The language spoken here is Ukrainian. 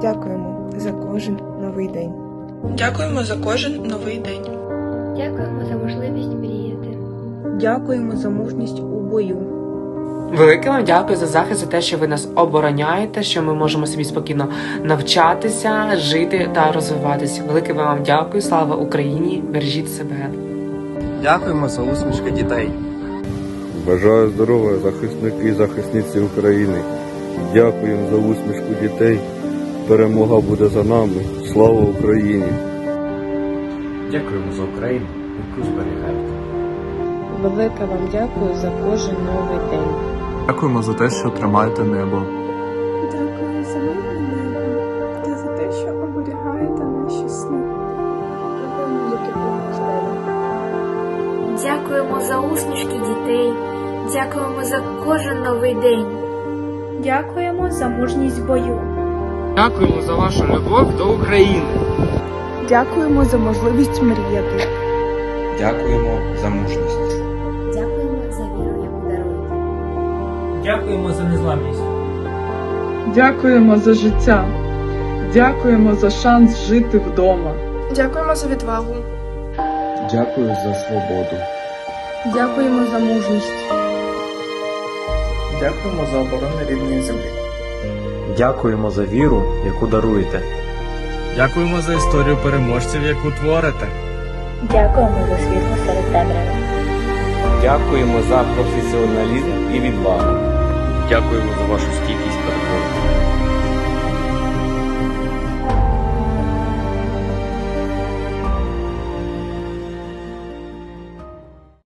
Дякуємо за кожен новий день. Дякуємо за кожен новий день. Дякуємо за можливість мріяти. Дякуємо за мужність у бою. Велике вам дякую за захист, за те, що ви нас обороняєте, що ми можемо собі спокійно навчатися, жити та розвиватися. Велике вам дякую, слава Україні! Бережіть себе. Дякуємо за усмішки дітей. Бажаю здоров'я захисники і захисниці України. Дякуємо за усмішку дітей. Перемога буде за нами. Слава Україні! Дякуємо за Україну, яку зберігаєте. Велике вам дякую за кожен новий день. Дякуємо за те, що тримаєте небо. Дякую за мирне небо та за те, що оберігаєте наші сни. Дякуємо за тепло Дякуємо за усмішки дітей. Дякуємо за кожен новий день. Дякуємо за мужність бою. Дякуємо за вашу любов до України. Дякуємо за можливість мріяти. Дякуємо за мужність. Дякуємо за віру, яку даруєте. Дякуємо за незламність. Дякуємо за життя. Дякуємо за шанс жити вдома. Дякуємо за відвагу. Дякую за свободу. Дякуємо за мужність. Дякуємо за оборону рідної землі. Дякуємо за віру, яку даруєте. Дякуємо за історію переможців, яку творите. Дякуємо за світло серед темряви. Дякуємо за професіоналізм і відвагу. Дякуємо за вашу стійкість перед ворогом.